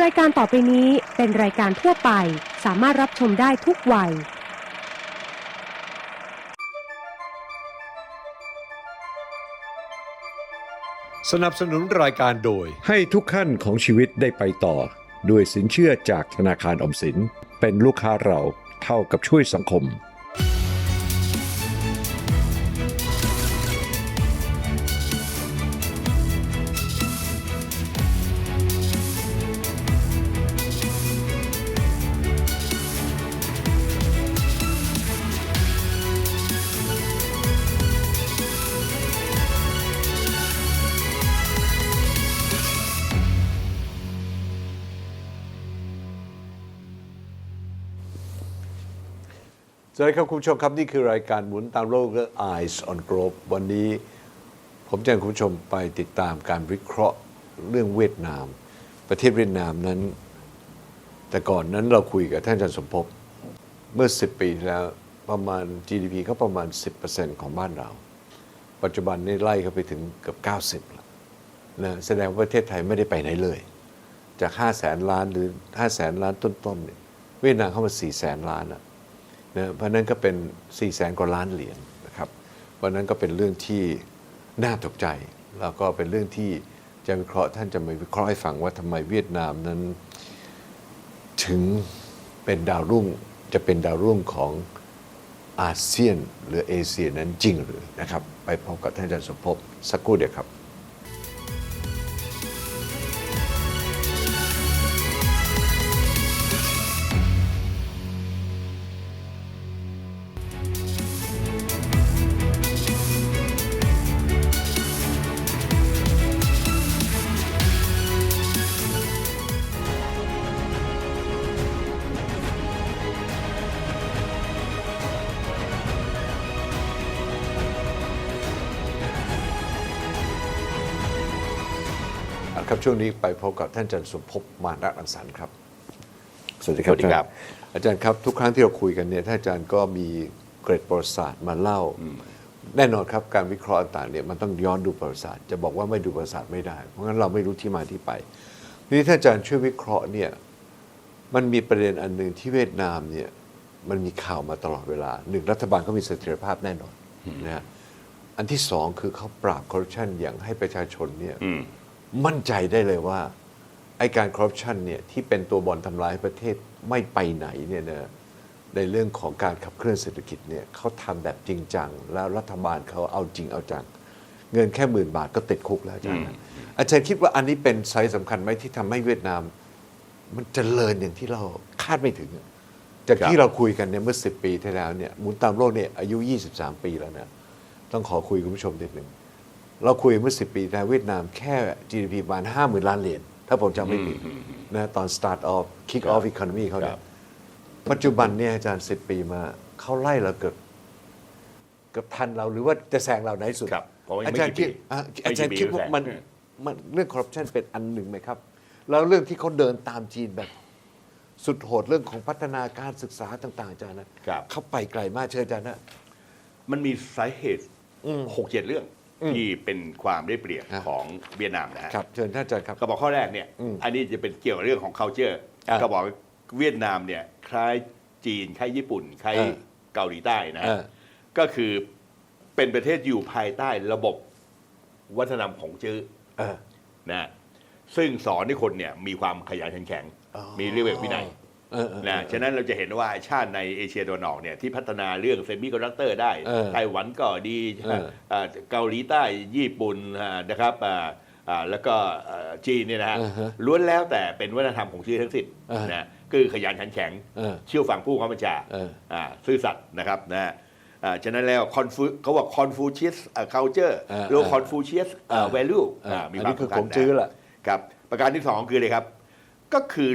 รายการต่อไปนี้เป็นรายการทั่วไป สามารถรับชมได้ทุกวัย สนับสนุนรายการโดย ให้ทุกขั้นของชีวิตได้ไปต่อ ด้วยสินเชื่อจากธนาคารออมสิน เป็นลูกค้าเราเท่ากับช่วยสังคม สวัสดีครับคุณผู้ชมครับ นี่คือรายการหมุนตามโลกและ Eyes on Globe วันนี้ผมจะให้คุณผู้ชมไปติดตามการวิเคราะห์เรื่องเวียดนาม ประเทศเวียดนามนั้น แต่ก่อนนั้นเราคุยกับท่านอาจารย์สมภพเมื่อ 10 ปีที่แล้วประมาณ GDP เขาประมาณ 10%ของบ้านเรา ปัจจุบันนี้ไล่เขาไปถึงเกือบ90แล้วนะแสดงว่าประเทศไทยไม่ได้ไปไหนเลย จาก 5 0 0แสนล้านหรือ 5 0 0แสนล้านต้นๆเนี่ยเวียดนามเข้ามา 4 0 0แสนล้านอะ นะเพราะนั้นก็เป็น4 0 0แสนกว่าล้านเหรียญนะครับเพราะนั้นก็เป็นเรื่องที่น่าตกใจ แล้วก็เป็นเรื่องที่จะวิเคราะห์ท่านจะมาวิเคราะห์ให้ฟังว่าทำไมเวียดนามนั้น ถึงเป็นดาวรุ่งจะเป็นดาวรุ่งของอาเซียนหรือเอเชียนั้นจริงหรือนะครับ ไปพบกับท่านอาจารย์สมภพสักครู่เดียวครับ ครับช่วงนี้ไปพบกับท่านอาจารย์สมภพมานะรังสรรค์ครับ สวัสดีครับสวัสดีครับ อาจารย์ครับทุกครั้งที่เราคุยกันเนี่ยท่านอาจารย์ก็มีเกร็ดประวัติศาสตร์มาเล่า แน่นอนครับการวิเคราะห์ต่างๆเนี่ยมันต้องย้อนดูประวัติศาสตร์จะบอกว่าไม่ดูประวัติศาสตร์ไม่ได้ เพราะงั้นเราไม่รู้ที่มาที่ไปทีนี้ท่านอาจารย์ช่วยวิเคราะห์เนี่ยมันมีประเด็นอันหนึ่งที่เวียดนามเนี่ยมันมีข่าวมาตลอดเวลาหนึ่งรัฐบาลเขามีเสถียรภาพแน่นอนนะฮะอันที่สองคือเขาปราบคอร์รัปชันอย่างให้ประชาชนเนี่ยอื มมั่นใจได้เลยว่าไอการคอร์รัปชันเนี่ยที่เป็นตัวบอลทำลายประเทศไม่ไปไหนเนี่ยนะในเรื่องของการขับเคลื่อนเศรษฐกิจเนี่ยเขาทำแบบจริงจัง แล้วรัฐบาลเขาเอาจริงเอาจัง เงินแค่หมื่นบาทก็ติดคุกแล้วอาจารย์นะอาจารย์คิดว่าอันนี้เป็นไซส์สำคัญไหมที่ทำให้เวียดนาม มันเจริญอย่างที่เราคาดไม่ถึงอะจากครับที่เราคุยกันเนี่ยเมื่อ 10 ปีที่แล้วเนี่ยหมุนตามโลกเนี่ยอายุ 23 ปีแล้วนะต้องขอคุยกับคุณผู้ชมนิดหนึ่ง เราคุยเมื่อ10ปีแล้วเวียดนามแค่ GDP ประมาณ5 0,000ล้านเหรียญถ้าผมจำไม่ผิดนะตอน start off kick off economy เขาเนี่ยปัจจุบันเนี่ยอาจารย์10ปีมาเขาไล่เราเกือบเกือบทันเราหรือว่าจะแซงเราในที่สุดครับเพราะว่ายังอาไม่จารย์คิดกี่ปีอะไม่อาจารย์กี่ปีคิดว่าก็แซงมันมันเรื่องคอร์รัปชันเป็นอันหนึ่งไหมครับ แล้วเรื่องที่เขาเดินตามจีนแบบสุดโหดเรื่องของพัฒนาการศึกษาต่างๆอาจารย์นะครับเขาไปไกลมากเชิญอาจารย์นะมันมีสาเหตุหกเจ็ดเรื่อง ที่เป็นความได้เปรียบครับของเวียดนามนะฮะครับเชิญท่านอาจารย์ครับก็บอกข้อแรกเนี่ยอืมอันนี้จะเป็นเกี่ยวกับเรื่องของ culture อ่าก็บอกเวียดนามเนี่ยคล้ายจีนคล้ายญี่ปุ่นคล้ายเออเกาหลีใต้นะฮะเออก็คือเป็นประเทศอยู่ภายใต้ระบบวัฒนธรรมของจื้อเออนะซึ่งสอนให้คนเนี่ยมีความขยันขันแข็งอ๋อมีเรื่องวินัยเออเออ นะฉะนั้นเราจะเห็นว่าชาติในเอเชียตะวันออกเนี่ยที่พัฒนาเรื่องเซมิคอนดักเตอร์ได้เออไต้หวันก็ดีเออเอ่อเกาหลีใต้ญี่ปุ่นอ่านะครับอ่าอ่าแล้วก็เอ่อจีนเนี่ยนะฮะอ่าฮะล้วนแล้วแต่เป็นวัฒนธรรมของชื่อทั้งสิ้นเออนะคือขยันขันแข็งเออเชื่อฟังผู้ข้าบัญชาเอออ่าซื่อสัตย์นะครับนะฮะอ่าฉะนั้นแล้วคอนฟูเขาว่าคอนฟูเชียสเคาเจอร์เออหรือเออคอนฟูเชียสเออแวลูเออมีอันความนี้คือสำขคัอญงนะจื้อแหละครับประการที่สองคืออะไรครับ ก็คือ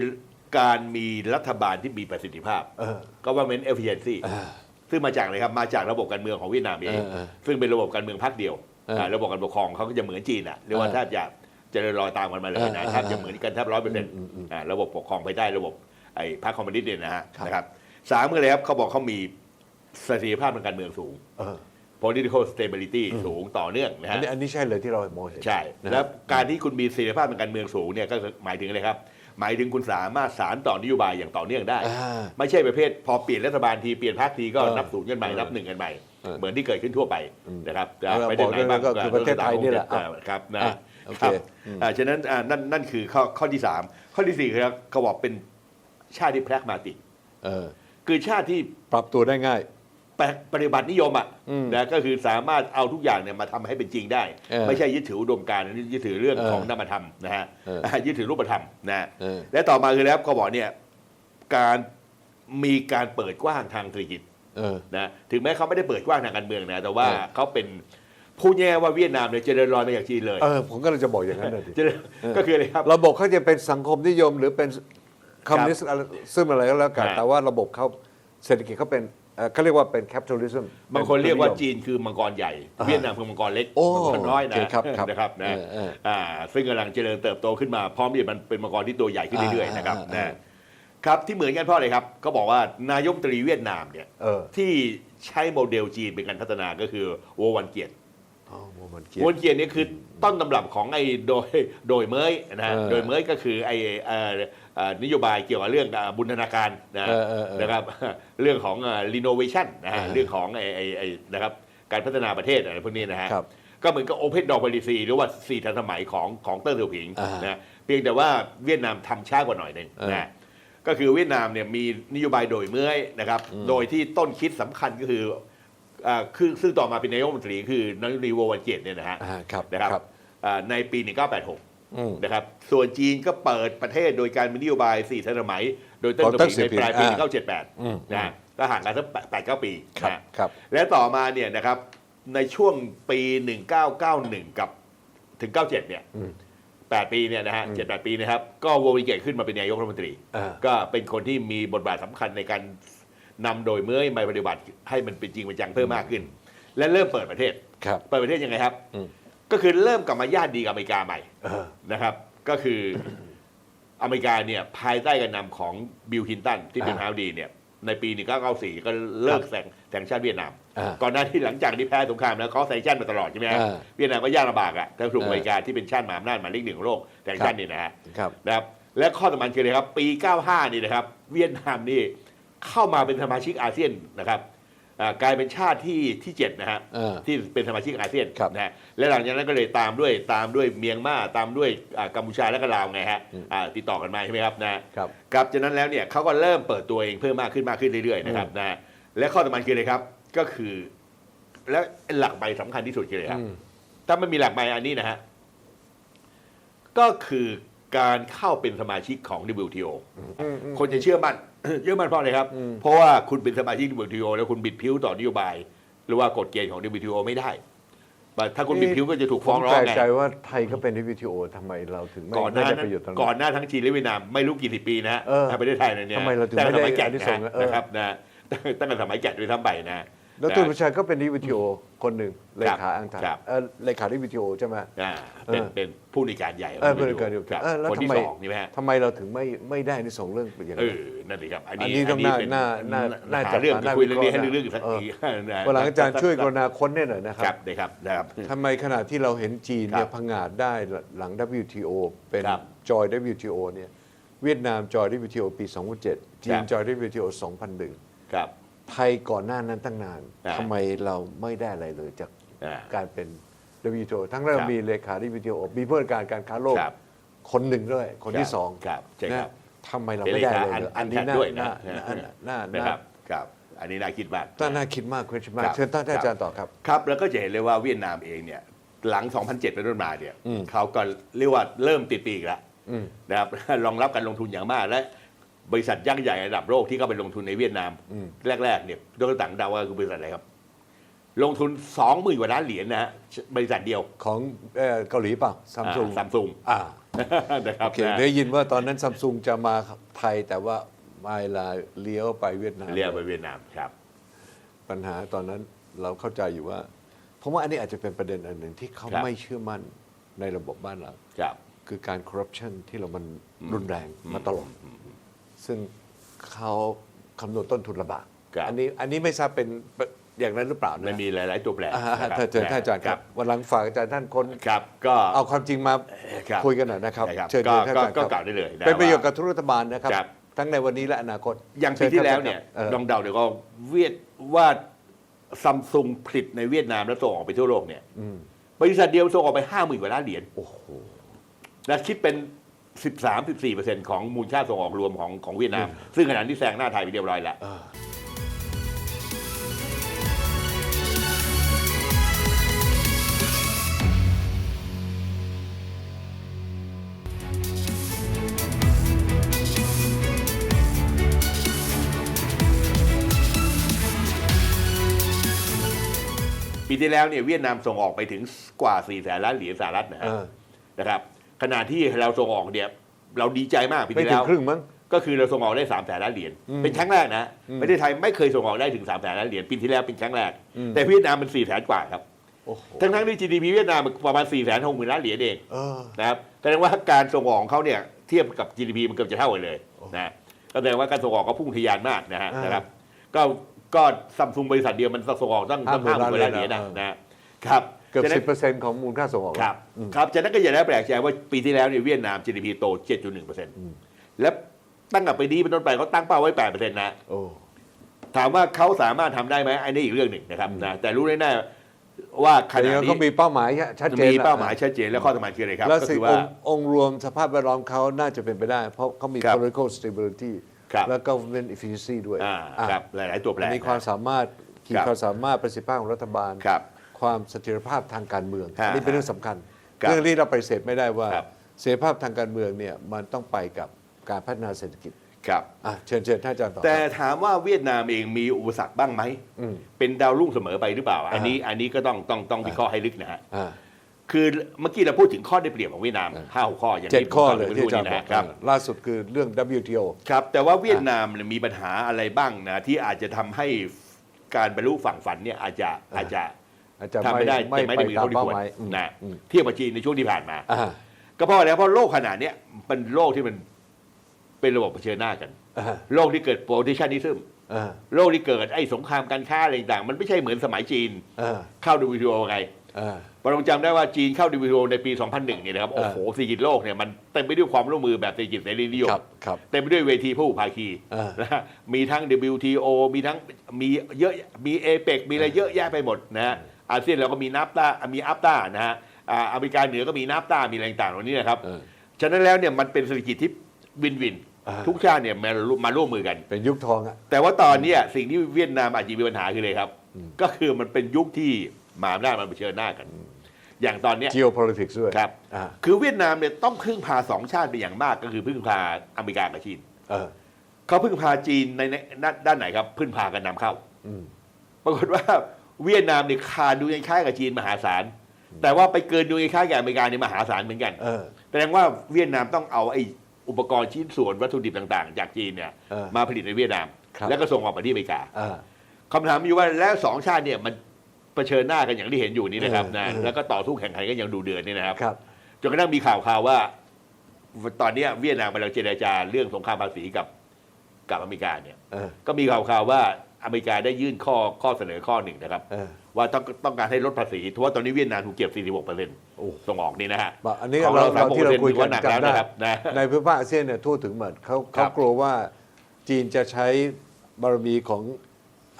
การมีรัฐบาลที่มีประสิทธิภาพ เออ government efficiency เออ ซึ่งมาจากอะไรครับ มาจากระบบการเมืองของเวียดนามเอง เออเออซึ่งเป็นระบบการเมืองพรรคเดียวเอออ่าระบบการปกครองเขาก็จะเหมือนจีนอะเรียกว่าเออแทบจะเจะรอยตามกันมาเลยนะเออแทบจะเหมือนกันแทบร้อยเปอร์เซ็นต์ระบบปกครองภายใต้ระบบไอ้พรรคคอมมิวนิสต์เนี่ยนะฮะครับ นะครับสามก็เลยครับเขาบอกเขามีเสถียรภาพทางการเมืองสูง เออ political stability สูงต่อเนื่องนะอันฮะ นี้อันนี้ใช่เลยที่เรามองเห็น ใช่ นะแล้วการที่คุณมีเสถียรภาพทางการเมืองสูงเนี่ยก็หมายถึงอะไรครับ หมายถึงคุณสามารถสารต่อนโยบายอย่างต่อเนื่องได้อ่าไม่ใช่ประเภทพอเปลี่ยนรัฐบาลทีเปลี่ยนพรรคทีก็เออนับศูนย์กันใหม่เออนับหนึ่งกันใหม่เออเหมือนที่เกิดขึ้นทั่วไปนะครับแล้วเราไปถึงไหนบ้างบอกด้วยนะก็คือประเทศไทยนี่แหละเออครับนะอะโอเคครับอืมอ่าฉะนั้นอ่านั่นนั่นคือข้อข้อที่สามข้อที่สี่ครับเขาบอกเป็นชาติที่แพรกมาติกเออคือชาติที่ปรับตัวได้ง่าย ปฏิปฏิบัตินิยมอะอืมนะก็คือสามารถเอาทุกอย่างเนี่ยมาทำให้เป็นจริงได้เออไม่ใช่ยึดถืออุดมการณ์ยึดถือเรื่องเออของนามธรรมนะฮะเออยึดถือรูปธรรมนะฮะเออและต่อมาคือแล้วก็บอกเนี่ยการมีการเปิดกว้างทางเศรษฐกิจเออนะถึงแม้เขาไม่ได้เปิดกว้างทางการเมืองนะแต่ว่าเออเขาเป็นผู้แย่ว่าเวียดนามเนี่ยเจริญรอยมาจากจีนเลยเออผมก็เลยจะบอกอย่างนั้นเลยเจริญก็คืออะไรครับระบบเขาจะเป็นสังคมนิยมหรือเป็นคอมมิวนิสต์อะไรซึ่งอะไรก็แล้วกันฮะแต่ว่าระบบเขาเศรษฐกิจเขาเป็น เอ่อเขาเรียกว่าเป็นแคปิตอลิซึม บางคนเรียกว่าจีนคือมังกรใหญ่ อ่าเวียดนามคือมังกรเล็กโอ้มังกรน้อยนะโอเคครับครับนะครับนะเออเอออ่าซึ่งกำลังเจริญเติบโตขึ้นมาพร้อมที่มันเป็นมังกรที่ตัวใหญ่ขึ้นเรื่อยๆอ่านะครับอ่า นะครับที่เหมือนกันเพราะอะไรครับก็บอกว่านายกรัฐมนตรีเวียดนามเนี่ยเออที่ใช้โมเดลจีนเป็นการพัฒนาก็คือโววันเกียรติ อ๋อโมมันเกีโววันเกียรติเนี่ยคือต้นตำรับของไอ้โดยโดยเมยนะฮะเออโดยเมยก็คือไอ้เอ่อเอ่อ นโยบายเกี่ยวกับเรื่องอ่าบุญธนาการนะเออเออเออนะครับเรื่องของรีโนเวชันนะฮะอ่าเรื่องของไอ้ไอ้ไอ้นะครับการพัฒนาประเทศอะไรพวกนี้นะฮะครับก็เหมือนกับโอเพนดอ p บ l i ซีหรือว่าสี่ทันสมัยของของเติ้งเสี่ยวผิงอ่านะเพียงแต่ว่าเวียดนามทำช้ากว่าหน่อยหนึ่งเออนะก็คือเวียดนามเนี่ยมีนโยบายโดยเมื่อยนะครับ โดยที่ต้นคิดสำคัญก็คืออ่าคือซึ่งต่อมาเป็นนายกรัฐมนตรีคือนายกรัฐมนตรีโววันเกียรติเนี่ยนะฮะอ่าครับนะครับครับอ่าในปี 1986 อืม นะครับ ส่วนจีนก็เปิดประเทศโดยการมีนโยบายสี่ทันสมัย โดยเติ้งของเสี่ยวผิงเติ้ในงเสี่ยวผิงปลายปีอ่าอืม 1978นะฮะก็ห่างกันสักแปดเก้าปีครับนะฮะ ครับ และต่อมาเนี่ยนะครับในช่วงปี 1991 กับถึง 97 เนี่ยอืม8ปีเนี่ยนะฮะเจ็ดแปดปีนะครับ ก็โววิเกตขึ้นมาเป็นนายกรัฐมนตรี อ่า ก็เป็นคนที่มีบทบาทสำคัญในการนำโดยเมื่อยมาปฏิบัติให้มันเป็นจริงเป็นจังเพิ่มมากขึ้น และเริ่มเปิดประเทศ ครับ เปิดประเทศยังไงครับ อืม ก็คือเริ่มกลับมาญาติดีกับอเมริกาใหม่เออ นะครับ ก็คืออเมริกาเนี่ยภายใต้การนำของบิลคินตันที่เป็นอ่าฮาวดีเนี่ยในปี 1994 ก็เลิกแซงแซงชาติเวียดนาม อ่า ก่อนหน้าที่หลังจากที่แพ้สงครามแล้วเขาแซงชั่นมาตลอดใช่ไหมฮะอ่าเวียดนามก็ยากลำบากอะถ้าถูกอ่าอเมริกาที่เป็นชาติมหาอำนาจหมายเลขหนึ่งของโลกแซงชั่นนี่นะฮะ ครับ นะครับและข้อสำคัญคืออะไรครับ ปี 95 นี่นะครับ เวียดนามนี่เข้ามาเป็นสมาชิกอาเซียนนะครับอ่า กลายเป็นชาติที่ที่เจ็ดนะฮะเออ ที่เป็นสมาชิกอาเซียนครับนะฮะและหลังจากนั้นก็เลยตามด้วยตามด้วยเมียงมาตามด้วยอ่ากัมพูชาและก็ลาวไงฮะอ่าติดต่อกันมาใช่ไหมครับนะฮะ ครับครับจากนั้นแล้วเนี่ยเขาก็เริ่มเปิดตัวเองเพิ่มมากขึ้นมากขึ้นเรื่อยๆนะครับนะฮะและข้อสำคัญคืออะไรครับ ก็คือ และหลักใบสำคัญที่สุดคืออะไรครับ อืม ถ้าไม่มีหลักใบอันนี้นะฮะก็คือการเข้าเป็นสมาชิกของ WTO คนจะเชื่อมั่น เชื่อมั่นเพราะอะไรครับอืมเพราะว่าคุณเป็นสมาชิก WTO แล้วคุณบิดผิวต่อนโยบาย หรือว่ากฎเกณฑ์ของ WTO ไม่ได้ถ้าคุณบิดผิวก็จะถูกฟ้องร้องผมแปลไงกใจว่าไทยก็เป็น WTO ทำไมเราถึงไม่ก่อนหไม่น้าได้นั้ประนโยชน์ตรงก่อนั้นนหน้าทั้งจีนและเวียดนามไม่รู้กี่สิบปีนะฮะเออในประเทศไทยเนี่ยทำไมเราถึงตั้ไม่แต่ได้สมัยแก่นอานินะสฮะงส์เออนะครับนะตั้งแต่สมัยแก่นด้วยซ้ำไปนะ แล้วตูนประชาก็เป็น WTO คนหนึ่งเลขาอังกฤษครับเออเลขา WTO ใช่ไหมอ่าเป็นเออเป็นผู้ในวยการใหญ่ของเออเป็นการ WTO ครับเออแล้วคนทำที่ไมสองนี่ไหมฮะทำไมเราถึงไม่ไม่ได้ในสองเรื่องอย่างเอนั้นอนั่นสิครับ อันอันนี้นี้ต้องน่าเป็น่าน่าน่าหจับเรื่องตาน่าคุยเรื่องนี้วิให้เคราะห์เรื่องอีกสักเออทีนะวันหลังอาจารย์ช่วยกรุณาค้นได้หน่อยนะคครัรับบได้ครับนะครับทำไมขณะที่เราเห็นจีนเนี่ครัยบพังงาดได้หลัง WTO เป็นครับจอย WTO เนี่ยเวียดนามจอย WTO ปี 2007 จีนครับจอย WTO 2001ครับ ไทยก่อนหน้านั้นตั้งนานอ่า ทำไมเราไม่ได้อะไรเลยจากอ่า การเป็น WTO ทั้งเราครับมีเลขา WTO มีผู้จัดการการค้าโลกครับคนหนึ่งด้วย คนที่ครับสองครับใช่ครับ นะทำไมเราเป็นไม่เลได้ขาเลยอันเลยอันนี้ชัดน่าด้วยนะน่าน่าน่านะน่าครับครับ อันนี้น่าคิดมากน่าน่าคิดมากคุณชิมาครับเชิญท่านครับ อาจารย์ต่อครับ ครับแล้วก็จะเห็นเลยว่าเวียดนามเองเนี่ยหลัง 2007 เป็นต้นมาเนี่ยอืม เขาก็เรียกว่าเริ่มติดปีกแล้วอืม นะครับ รองรับการลงทุนอย่างมากและ บริษัทยักษ์ใหญ่ระดับโลกที่เข้าไปลงทุนในเวียดนาม อืม แรกๆเนี่ยโดยต่างดาวว่าคือบริษัทอะไรครับ ลงทุน20,000กว่าล้านเหรียญนะฮะบริษัทเดียวของเอ่อเกาหลีเปล่าซัมซุงซัมซุง อ่า นะครับโอเคนะได้ยินว่าตอนนั้นซัมซุงจะมาไทยแต่ว่าไม่ลาเลี้ยวไปเวียดนามเรียกไปเวียดนามครับ ปัญหาตอนนั้นเราเข้าใจอยู่ว่าผมว่าอันนี้อาจจะเป็นประเด็นอันหนึ่งที่เขาครับ ไม่เชื่อมั่นในระบบบ้านเรา ครับ คือการคอร์รัปชันที่เรามันอืมรุนแรงมาตลอด ซึ่งเขาคำนวณต้นทุนลำบากครับ อันนี้อันนี้ไม่ทราบเป็นอย่างนั้นหรือเปล่านะมันมีหลาย ๆ ตัวแปรอ่านะครับถ้าเชิญท่านอาจารย์ครับวันหลังฝากอาจารย์ท่านคนครับก็ เอาความจริงมาครับ คุยกันหน่อยนะครับใช่ครับเชิญก็เชิญท่านก็อาจารย์ครับก็กล่าวได้เลยนะเป็นประโยชน์ว่า กับทุกรัฐบาลนะครับ ครับ ทั้งในวันนี้และอนาคตอย่างปีที่แล้วเนี่ยเออลองเดาเดี๋ยวก็เวียดว่าซัมซุงผลิตในเวียดนามแล้วส่งออกไปทั่วโลกเนี่ยอืมบริษัทเดียวส่งออกไปห้าหมื่นกว่าล้านเหรียญโอ้โห และคิดเป็น 13-14%ของมูลค่าส่งออกรวมของของเวียดนาม ซึ่งขณะนี้แซงหน้าไทยไปเรียบร้อยแล้วปีที่แล้วเนี่ยเวียดนามส่งออกไปถึงกว่า4แสนล้านเหรียญสหรัฐนะฮะเออนะครับ ขณะที่เราส่งออกเนี่ยเราดีใจมากปีไม่ที่ถึแล้งว ครึ่งมั้ง ก็คือเราส่งออกได้3ามแสนล้านเหรียญอืมเป็นครั้งแรกนะอืมประเทศไทยไม่เคยส่งออกได้ถึง3ามแสนล้านเหรียญปีที่แล้วเป็นครั้งแรก อืม แต่เวียดนามมัน4ี่แสนกว่าครับโอ้โหทั้งทั้งๆที่ GDP เวียดนามมันประมาณ4ี่แสนหกหมื่นล้านเหรียญเองเออ นะครับแสดงว่าการส่งออกของเขาเนี่ยเทียบกับ GDP มันเกือบจะเท่ากันเลยโอ้นะก็แสดงว่าการส่งออกก็พุ่งทะยานมากนะฮะอ่านนะครับก็ก็ซัมซุงบริษัทเดียวมันส่งออกตั้งตั้งห้าห50,000มื่นล้านเหรียญนะล้านเหรียญนะครับเกือบฉะนั้สินบเปอร์เซ็นต์ของมูลค่าส่งออกครับอืมครับจากนั้นก็อย่าได้แปลกใจว่าปีที่แล้วเนี่ยเวียดนาม GDP โต 7.1%และตั้งแต่ปีนี้เป็นต้นไปเขาตั้งเป้าไว้ 8%นะโอ้ถามว่าเขาสามารถทำได้ไหมอันนี้อีกเรื่องหนึ่งนะครับนะแต่รู้แน่ๆว่าขแต่ณะยังนี้เขามีเป้าหมายชัดเจนมีแล้วเป้าหมายชัดเจนและข้อสำคัญคืออะไรครับแล้วก็สิ่คืงอว่าองค์องค์รวมสภาพแวดล้อมเขาน่าจะเป็นไปได้ เพราะเขามีครับ political stability ครับและ government efficiency ด้วยอ่าอะครับหลายๆตัวแปรมีความสามารถขีดครับความสามารถประสิทธิภาพของรัฐบาลครับ ความเสถียรภาพทางการเมืองฮะนี่เป็นเรื่องสำคัญ ครับเรื่องนี้เราไปฏิเสธไม่ได้ว่าครับ เสถียรภาพทางการเมืองเนี่ยมันต้องไปกับการพัฒนาเศรษฐกิจครับ อะเชิญเชิญท่านอาจารย์ต่อ แต่ครับถามว่าเวียดนามเองมีอุปสรรคบ้างไหม อืมเป็นดาวรุ่งเสมอไปหรือเปล่า อันนี้อันนี้ก็ต้องต้องต้องวิเคราะห์ให้ลึกนะฮะ อ่าคือเมื่อกี้เราพูดถึงข้อได้เปรียบของเวียดนามอ่าห้าหกข้ออย่างเจ็ดที่ผมข้อกล่าวเลยไปที่พูดอาจารนี่ย์บอกนะครับ ล่าสุดคือเรื่อง WTO ครับ แต่ว่าเวียดนามเนี่ยมีปัญหาอะไรบ้างนะที่อาจจะทำให้การบรรลุฝั่งฝันเนี่ยอาจจะอาจจะ อาจจะทำไม่ได้ไม่แต่ไม่ไปได้มีตามเท่าที่เป้าควรหมายอืมนะอืมเทียบกับจีนในช่วงที่ผ่านมาอ่าก็เพราะอะไรเพราะโลกขนาดเนี้ยเป็นโลกที่มันเป็นระบบเผชิญหน้ากันอ่าโลกที่เกิดโปรดิชันนิซึมอ่าโลกที่เกิดไอ้สงครามการค้าอะไรต่างๆมันไม่ใช่เหมือนสมัยจีนอ่าเข้า WTO ไงอ่าเราต้องจำได้ว่าจีนเข้า WTO ในปี 2001 เนี่ยนะครับโอ้โหเศรษฐกิจโลกเนี่ยมันเต็มไปด้วยความร่วมมือแบบเศรษฐกิจเสรีนิยมครับครับเต็มไปด้วยเวทีผู้ภาคีอ่านนะฮะมีทั้ง WTO มีทั้งมีเยอะมีเอเปกมีอะไรเยอะแยะไปหมดนะฮะ อาเซียนเราก็มีนับตามีอัปตานะฮะอ่าอเมริกาเหนือก็มีนับตามีอะไรต่างๆเหล่านี้นะครับเออฉะนั้นแล้วเนี่ยมันเป็นเศรษฐกิจที่วินวินอ่าทุกชาติเนี่ยมามาร่วมมือกัน เป็นยุคทองอะแต่ว่าตอนเนี้ยสิ่งที่เวียดนามอาจจะมีปัญหาคือเลยครับ ก็คือมันเป็นยุคที่มหาอำนาจมันเผชิญหน้ากัน อย่างตอนเนี้ย geopolitics ด้วยครับอ่าคือเวียดนามเนี่ยต้องพึ่งพาสองชาติเป็นอย่างมากก็คือพึ่งพาอเมริกากับจีนเออเขาพึ่งพาจีนในในด้านด้านไหนครับ พึ่งพากันนำเข้าอืมปรากฏว่า เวียดนามเนี่ยขาดดูยังค้ายกับจีนมหาศาล แต่ว่าไปเกินดูยังค้ายกับอเมริกาเนี่ยมหาศาลเหมือนกันเออ แสดงว่าเวียดนามต้องเอาไอ้อุปกรณ์ชิ้นส่วนวัตถุดิบต่าง ๆ จากจีนเนี่ยเออมาผลิตในเวียดนาม ครับ แล้วก็ส่งออกไปที่อเมริกาอ่าคำถามมีว่าแล้วสองชาติเนี่ยมันเผชิญหน้ากันอย่างที่เห็นอยู่นี่นะครับเออนะเออ แล้วก็ต่อสู้แข่งขันกันอย่างดูเดือดนี่นะครับ ครับ จนกระทั่งมีข่าวข่าวว่า ตอนเนี้ยเวียดนามกำลังเจรจาเรื่องสงครามภาษีกับกับอเมริกาเนี่ย เออ ก็มีข่าวข่าวว่า อเมริกาได้ยื่นข้อข้อเสนอข้อหนึ่งนะครับ เออ ว่าต้องต้องการให้ลดภาษีเพราะว่าตอนนี้เวียดนามถูกเก็บ 46เปอร์เซ็นต์โอ้ ส่งออกนี่นะฮะบอกอันนี้ของเราเราเราที่เราคุยกันถือว่าหนักแล้วจำได้นะครับนะ ในภูมิภาคอาเซียนเนี่ยทั่วถึงหมดเขาครัเขาบกลัวว่าจีนจะใช้บารมีของ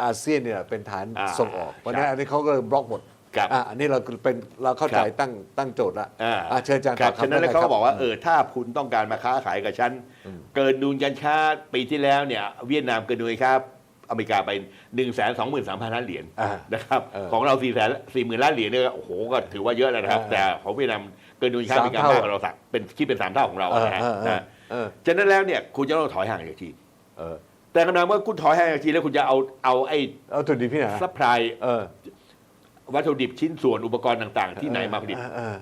อาเซียนเนี่ยเป็นฐานอ่าส่งออกเพราะฉะนั้นใช่อันนี้เขาก็เลยบล็อกหมดครับอะอันนี้เราเป็นเราเข้าใจครับตั้งตั้งโจทย์ละอ่า อะเชิญอาจารย์คต่รัอบครับฉะนั้นแล้วเขาคก็รับบอกว่าเออถ้าคุณต้องการมาค้าขายกับฉันเกินดุลการค้าปีที่แล้วเนี่ย เวียดนามเกินดุลการค้า อเมริกาไป1นึ่งแสนสองหมื่นสามพันล้านเหรียญอ่านะครับเออของเรา4ี่แสนสี่หมื่นล้านเหรียญเนี่ยโอ้โหก็ถือว่าเยอะแล้วนะครับอ่าแต่ของเวียดนามเกินดุลการค้าอสามเมริกาเท่ามากกว่าเราสักเป็นคิดเป็นสามเท่าของเราเออนะฮะเออเออนะเออฉะนั้นแล้วเนี่ยคุณจะต้องถอยห่างจากจีนเออแต่คำถามว่าคุณถอยห่างจากจีนแล้วคุณจะเอาเอาไอ้เอาถุดิบที่ไหนซัพพลายเออวัตถุดิบชิ้นส่วนอุปกรณ์ต่าง ๆ ที่ไหนมาผลิตเออเออ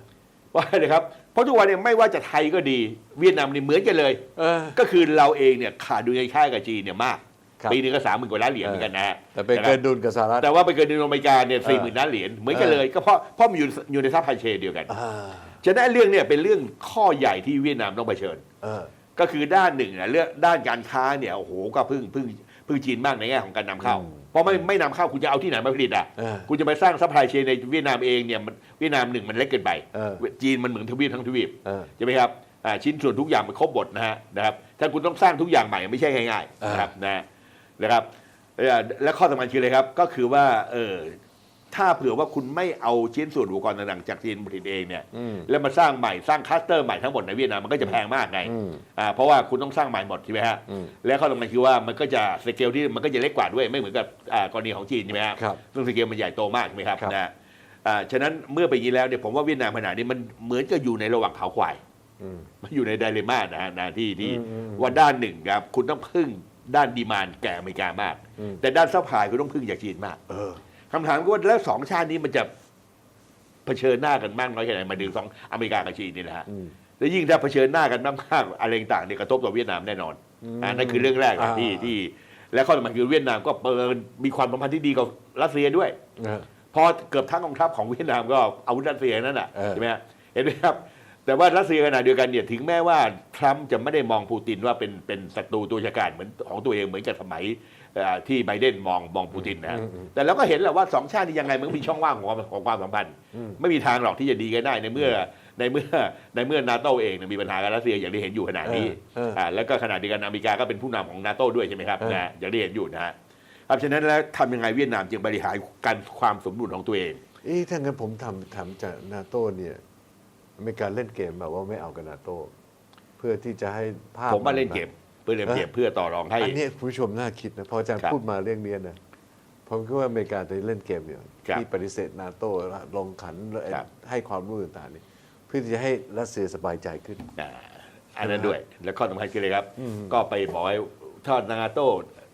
ว่าเลยครับเพราะทุกวันเนี่ยไม่ว่าจะไทยก็ดี เวียดนามนี่เหมือนกันเลยเออก็คือเราเองเนี่ยขาดดุลการค้ากับจีนเนี่ยมาก ครับ ปีหนึงก็สามหมื่นกว่าล้านเหรียญเหมือนกันนะฮะแต่เป็นเกินดุลกับสหรัฐแต่ว่าไปเกินดุลอเมริกาเนี่ยสี่หมื่นล้านเหรียญเหมือนกันเลยก็เพราะเพราะมันอยู่อยู่ในซัพพลายเชนเดียวกันอ่าฉะนั้นเรื่องเนี่ยเป็นเรื่องข้อใหญ่ที่เวียดนามต้องเผชิญ เออ ก็คือด้านหนึ่งนะเรื่องด้านการค้าเนี่ยโอ้โหก็เพิ่งเพิ่งพึ่งจีนมากในแง่ของการนำเข้าเพราะไม่ไม่นำเข้าคุณจะเอาที่ไหนมาผลิตอะเออคุณจะไปสร้างซัพพลายเชนในเวียดนามเองเนี่ยมันเวียดนามหนึ่งมันเล็กเกินไป เออ จีนมันเหมือนทวีปทั้งทวีปเออ ใช่ไหมครับอ่าชิ้นส่วนทุกอย่างมันครบหมดนะฮะนะครับถ้าคุณต้องสร้างทุกอย่างใหม่ไม่ใช่ง่ายๆนะครับนะ นะครับเอ่อและข้อสำคัญคืออะไรครับ ก็คือว่าเออถ้าเผื่อว่าคุณไม่เอาชิ้นส่วนอุปกรณ์ต่างๆจากจีนผลิตเองเนี่ยอืมแล้วมาสร้างใหม่สร้างคลัสเตอร์ใหม่ทั้งหมดในเวียดนามมันก็จะแพงมากไงอืมอ่าเพราะว่าคุณต้องสร้างใหม่หมดใช่ไหมฮะอืมและข้อสำคัญคือว่ามันก็จะสเกลที่มันก็จะเล็กกว่าด้วยไม่เหมือนกับอ่ากรณีของจีนใช่ไหมฮะครับซึ่งสเกลมันใหญ่โตมากใช่ไหมครับครับนะอ่าฉะนั้นเมื่อไปนอย่างนี้แล้วเนี่ยผมว่าเวียดนามขณะนี้มันเหมือนกับอยู่ในระหว่างเขาควายอืมมันอยู่ในไดเลม่านะฮะนะที่ที่อืมอืมว่าด้านหนึ่งครับคุณต้องพึ่ง ด้านดีมานแก่อเมริกามาก อืม แต่ด้านซัพพลายคุณต้องพึ่งจากจีนมากเออคำถามก็ว่าแล้วสองชาตินี้มันจะเผชิญหน้ากันมากน้อยแค่ไหนมาดึงสองอเมริกากับจีนนี่นะฮะ อืม แล้วยิ่งถ้าเผชิญหน้ากันมากๆอะไรต่างๆเนี่ยกระทบต่อเวียดนามแน่นอนอืมอ่านั่นคือเรื่องแรกนะอ่า ที่ที่และข้อสำคัญคือเวียดนามก็เปิดมีความสัมพันธ์ที่ดีกับรัสเซียด้วยเออพอเกือบทั้งกองทัพของเวียดนามก็อาวุธรัสเซียนั่นแหะเออ ใช่ไหมฮะเห็นไหมครับ แต่ว่ารัสเซียขณะเดียวกันเนี่ยถึงแม้ว่าทรัมป์จะไม่ได้มองปูตินว่าเป็นเป็นศัตรูตัวฉกาจเหมือนของตัวเองเหมือนกับสมัยเอ่อที่ไบเดนมองมองปูตินนะฮะแต่เราก็เห็นแหละว่าสองชาตินี้ยังไงมันก็มีช่องว่างของความของความสัมพันธ์ ไม่มีทางหรอกที่จะดีกันได้ในเมื่อในเมื่อในเมื่อนาโตเองเนี่ยมีปัญหากับรัสเซียอย่างที่เห็นอยู่ขณะนี้เออเอออ่าแล้วก็ขณะเดียวกันอเมริกาก็เป็นผู้นำของนาโตด้วยใช่ไหมครับเออนะอย่างที่เห็นอยู่นะฮะครับฉะนั้นแล้วทำยังไงเวียดนามจึงบริหารการความสมดุลของตัวเองเอ๊ะถ้างั้นผมทำถามจากนาโต้เนี่ยอเมริกาเล่นเกมแบบว่าไม่เอากับนาโต้เพื่อที่จะให้ภาพผมว่าเล่นเกมเพื่อเล่นเกมเพื่อต่อรองให้อันนี้คุณผู้ชมน่าคิดนะพออาจารย์ครับพูดมาเรื่องเนี้ยนะผมคิดว่าอเมริกาจะเล่นเกมอยู่ครับที่ปฏิเสธนาโต้ลงขันครับให้ความรู้ต่างๆนี่เพื่อที่จะให้รัสเซียสบายใจขึ้นอ่าอันนั้นด้วย แล้วข้อสำคัญคืออะไรครับ ก็ไปบอกให้ถ้านาโต้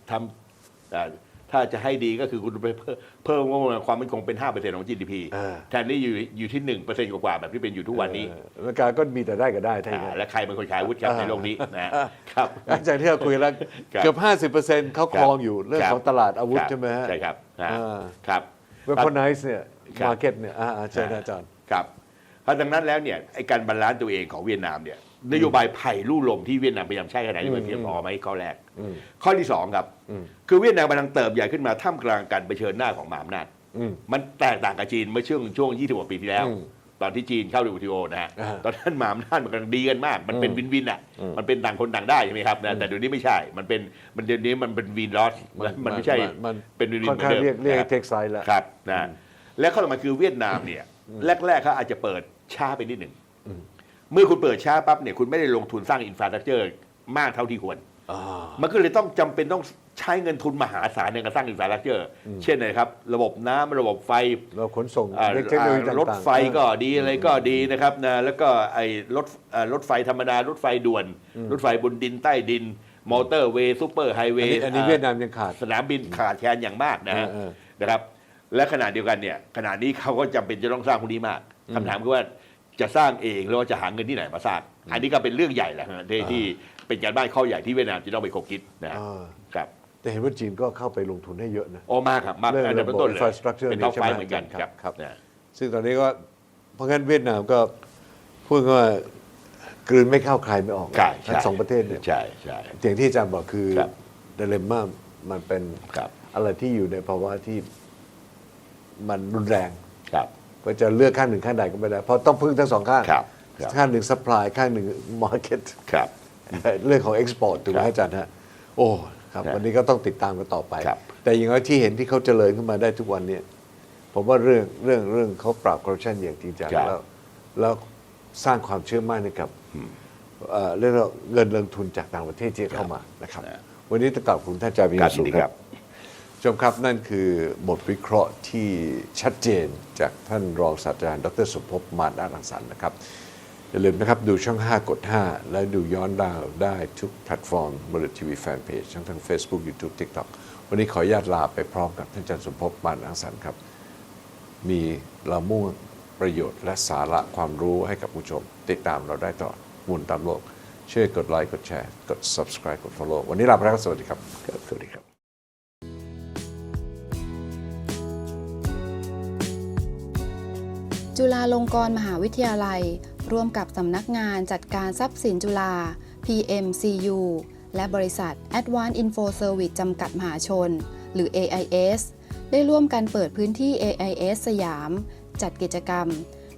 ทำอ่า ถ้าจะให้ดีก็คือคุณไปเพิ่มเพิ่มงบประมาณความมั่นคงเป็น 5%ของ GDP เออแทนที่อยู่อยู่ที่ 1%กว่าๆแบบที่เป็นอยู่ทุกวันนี้เอออเมริกาก็มีแต่ได้ก็ได้ถ้าอย่างอ่านั้นและใครเป็นคนขายอาวุธครับอ่าในโลกนี้นะครับหลังจากที่เราคุยแล้วครับเกือบ 50%เขาครองอยู่เรื่องครับของตลาดอาวุธครับใช่ไหมฮะใช่ครับอ่าอ่าครับเวพอนไนซ์เนี่ยครับมาร์เก็ตเนี่ยอ่าอ่าเชิญอาจารย์ครับเพราะดังนั้นแล้วเนี่ยไอการบาลานซ์ตัวเองของเวียดนามเนี่ย นโยบายไผ่ลู่ลมที่เวียดนามพยายามใช้ขนาดนี้มันเพียงพอไหมข้อแรกอืมข้อที่สองครับอืมคือเวียดนามกำลังเติบใหญ่ขึ้นมาท่ามกลางการเผชิญหน้าของมหาอำนาจอืมมันแตกต่างกับจีนเมื่อช่วงช่วง 20 กว่าปีที่แล้วอืมตอนที่จีนเข้า WTO นะฮะอ่าตอนนั้นมหาอำนาจมันกำลังดีกันมาก มันเป็นอืมวินวินอะอืมมันเป็นต่างคนต่างได้ใช่ไหมครับนะแต่เดี๋ยวนี้ไม่ใช่มันเป็นมันเดี๋ยวนี้มันเป็นวินลอสมันไม่ใช่มันเป็นวินวินค่อนเหมือข้างนเดิมเรียกเรียกนะครับเทคไซด์แล้วครับนะและข้อต่อมาคือเวียดนามเนี่ยแรกๆเขาอาจจะเปิดช้าไปนิดหนึ่งอืม เมื่อคุณเปิดช้าปั๊บเนี่ยคุณไม่ได้ลงทุนสร้างอินฟราสตรักเจอร์มากเท่าที่ควรอ่ามันก็เลยต้องจำเป็นต้องใช้เงินทุนมหาศาลในการสร้างอินฟราสตรักเจอร์เช่นนะครับ ระบบน้ำระบบไฟ เราขนส่งอ่าเทคโนโลยีต่างๆ รถไฟก็ดีอะไรก็ดีนะครับนะแล้วก็ไอ้รถอ่ารถไฟธรรมดา รถไฟด่วน รถไฟบนดินใต้ดิน มอเตอร์เวย์ซูเปอร์ไฮเวอันย์นี้อันนี้เวียดนามยังขาด สนามบินขาดแคลนอย่างมากนะฮะเออเออนะครับ และขณะเดียวกันเนี่ยขณะนี้เขาก็จำเป็นจะต้องสร้างพวกนี้มากคำถามคือว่า จะสร้างเองหรือว่าจะหาเงินที่ไหนมาสร้าง อันนี้ก็เป็นเรื่องใหญ่แหละฮะที่ที่เป็นการบ้านข้อใหญ่ที่เวียดนามจะต้องไปคบคิดนะฮะอ่าครับแต่เห็นว่าจีนก็เข้าไปลงทุนให้เยอะนะโอ้มากครับมากเรื่องอันดับต้นๆเลย infrastructure เป็นท็อปนี่ใช่ไฟไหมเหมือนกันครับครับครับนะซึ่งตอนนี้ก็เพราะงั้นเวียดนามก็พูดว่ากลืนไม่เข้าใครไม่ออกใช่ทั้งใช่สองประเทศเนี่ยใช่ใช่อย่างที่อาจารย์บอกคือครับเดเลม่ามันเป็นครับอะไรที่อยู่ในภาวะที่มันรุนแรงครับ ก็จะเลือกข้างหนึ่งข้างใดก็ไม่ได้ เพราะต้องพึ่งทั้งสองข้างครับครับข้างหนึ่งซัพพลายข้างหนึ่งมาร์เก็ตครับ เรื่องของเอ็กซ์พอร์ตถูกไหมครับอาจารย์ฮะโอ้ครับ ครับวันนี้ก็ต้องติดตามกันต่อไป ครับ แต่อย่างน้อยที่เห็นที่เขาเจริญขึ้นมาได้ทุกวันเนี่ยผมว่าเรื่องเรื่องเรื่องเขาปราบคอร์รัปชันอย่างจริงจังครับแล้วแล้วสร้างความเชื่อมั่นให้กับเอ่อเรื่องเงินลงทุนจากต่างประเทศที่เข้ามานะครับครับวันนี้ต้องกลับคุณท่านอาจารย์วิครับสุยินดีคครัรับ บ ชมครับนั่นคือบทวิเคราะห์ที่ชัดเจนจากท่านรองศาสตราจารย์ดรสมภพมานารังสรรค์นะครับ อย่าลืมนะครับ ดูช่อง 5 กด 5 และดูย้อนดาวได้ทุกแพลตฟอร์มบริษัททีวีแฟนเพจทั้งทาง Facebook YouTube TikTok วันนี้ขออนุญาตลาไปพร้อมกับท่านอาจารย์สมภพมานรังสรรค์ครับ มีเรามุ่งประโยชน์และสาระความรู้ให้กับผู้ชม ติดตามเราได้ตลอดมุนตามโลกช่วยกดไลค์กดแชร์ กด subscribe กด follow วันนี้ลาไปแล้วสวัสดีครับ สวัสดีครับ จุฬาลงกรณ์มหาวิทยาลัย ร่วมกับสำนักงานจัดการทรัพย์สินจุฬา PMCU และบริษัท Advanced Info Service จำกัดมหาชน หรือ AIS ได้ร่วมกันเปิดพื้นที่ AIS สยาม จัดกิจกรรม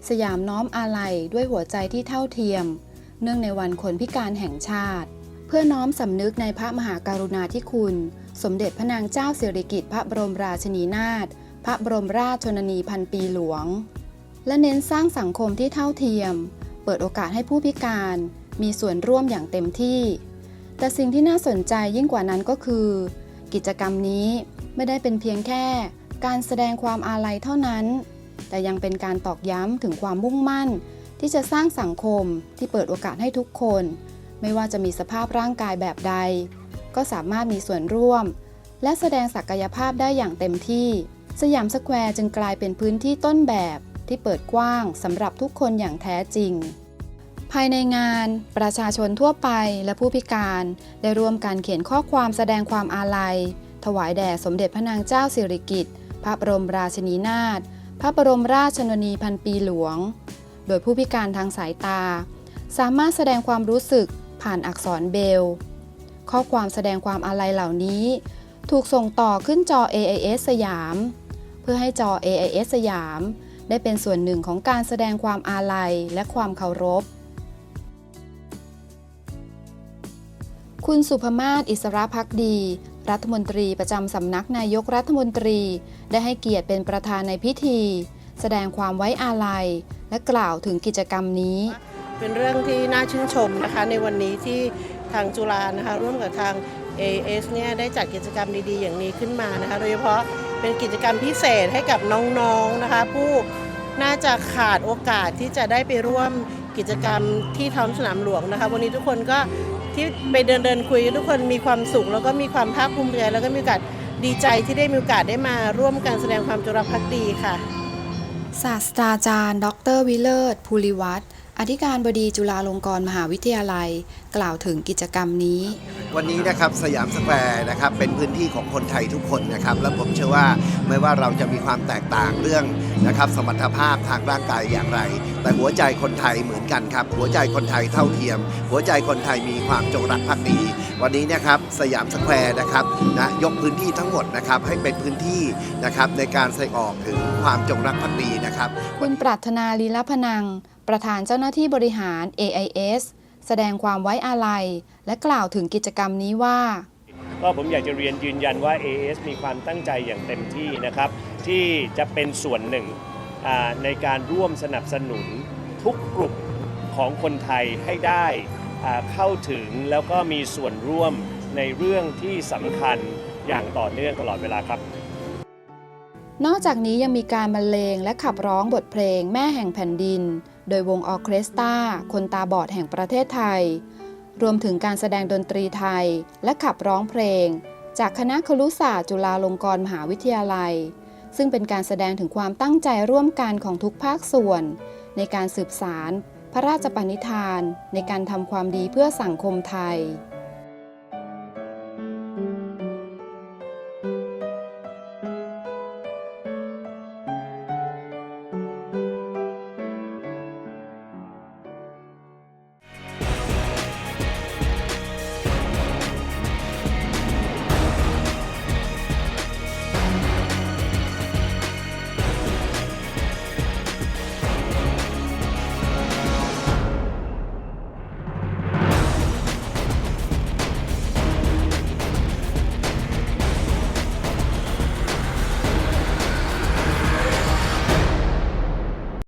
สยามน้อมอาลัยด้วยหัวใจที่เท่าเทียม เนื่องในวันคนพิการแห่งชาติ เพื่อน้อมสำนึกในพระมหากรุณาธิคุณ สมเด็จพระนางเจ้าสิริกิติ์พระบรมราชินีนาถพระบรมราชชนนีพันปีหลวง และเน้นสร้างสังคมที่เท่าเทียม เปิดโอกาสให้ผู้พิการมีส่วนร่วมอย่างเต็มที่ แต่สิ่งที่น่าสนใจยิ่งกว่านั้นก็คือ กิจกรรมนี้ไม่ได้เป็นเพียงแค่การแสดงความอาลัยเท่านั้น แต่ยังเป็นการตอกย้ำถึงความมุ่งมั่น ที่จะสร้างสังคมที่เปิดโอกาสให้ทุกคน ไม่ว่าจะมีสภาพร่างกายแบบใด ก็สามารถมีส่วนร่วม และแสดงศักยภาพได้อย่างเต็มที่ สยามสแควร์จึงกลายเป็นพื้นที่ต้นแบบ ที่เปิดกว้างสำหรับทุกคนอย่างแท้จริง ภายในงานประชาชนทั่วไปและผู้พิการได้ร่วมกันเขียนข้อความแสดงความอาลัย ถวายแด่สมเด็จพระนางเจ้าสิริกิติ์พระบรมราชินีนาถพระบรมราชชนนีพันปีหลวง โดยผู้พิการทางสายตา สามารถแสดงความรู้สึกผ่านอักษรเบล ข้อความแสดงความอาลัยเหล่านี้ ถูกส่งต่อขึ้นจอ AIS สยาม เพื่อให้จอ AIS สยาม ได้เป็นส่วนหนึ่งของการแสดงความอาลัยและความเคารพ คุณสุภมาศอิสระพักดี รัฐมนตรีประจำสำนักนายกรัฐมนตรี ได้ให้เกียรติเป็นประธานในพิธี แสดงความไว้อาลัย และกล่าวถึงกิจกรรมนี้ เป็นเรื่องที่น่าชื่นชมนะคะในวันนี้ที่ทางจุฬานะคะร่วมกับทาง AS เนี่ยได้จัดกิจกรรมดีๆ อย่างนี้ขึ้นมานะคะโดยเฉพาะ เป็นกิจกรรมพิเศษให้กับน้องๆนะคะ ผู้น่าจะขาดโอกาสที่จะได้ไปร่วมกิจกรรมที่ท้องสนามหลวงนะคะ วันนี้ทุกคนก็ที่ไปเดินเดินๆคุยทุกคนมีความสุข แล้วก็มีความภาคภูมิใจแล้วก็มีโอกาสดีใจที่ได้มีโอกาสได้มาร่วมกันแสดงความจงรักภักดีค่ะ ศาสตราจารย์ ดรวิเลิศภูริวัฒน์ อธิการบดีจุฬาลงกรณ์มหาวิทยาลัย กล่าวถึงกิจกรรมนี้ วันนี้นะครับสยามสแควร์นะครับเป็นพื้นที่ของคนไทยทุกคนนะครับ และผมเชื่อว่าไม่ว่าเราจะมีความแตกต่างเรื่องนะครับสมรรถภาพทางร่างกายอย่างไร แต่หัวใจคนไทยเหมือนกันครับ หัวใจคนไทยเท่าเทียม หัวใจคนไทยมีความจงรักภักดี วันนี้นะครับสยามสแควร์นะครับนะยกพื้นที่ทั้งหมดนะครับให้เป็นพื้นที่นะครับในการแสดงออกถึงความจงรักภักดีนะครับ คุณปรัชนาลีลพนัง ประธานเจ้าหน้าที่บริหาร AIS แสดงความไว้อาลัย และกล่าวถึงกิจกรรมนี้ว่า ก็ผมอยากจะเรียนยืนยันว่า AS มีความตั้งใจอย่างเต็มที่นะครับ ที่จะเป็นส่วนหนึ่งอ่าในการร่วมสนับสนุนทุกกลุ่มของคนไทยให้ได้อ่า เข้าถึงแล้วก็มีส่วนร่วมในเรื่องที่สำคัญอย่างต่อเนื่องตลอดเวลาครับ นอกจากนี้ยังมีการบรรเลงและขับร้องบทเพลงแม่แห่งแผ่นดิน โดยวงออเคสตราคนตาบอดแห่งประเทศไทย รวมถึงการแสดงดนตรีไทยและขับร้องเพลง จากคณะครุศาสตร์จุฬาลงกรณ์มหาวิทยาลัย ซึ่งเป็นการแสดงถึงความตั้งใจร่วมกันของทุกภาคส่วน ในการสืบสาร พระราชปณิธานในการทำความดีเพื่อสังคมไทย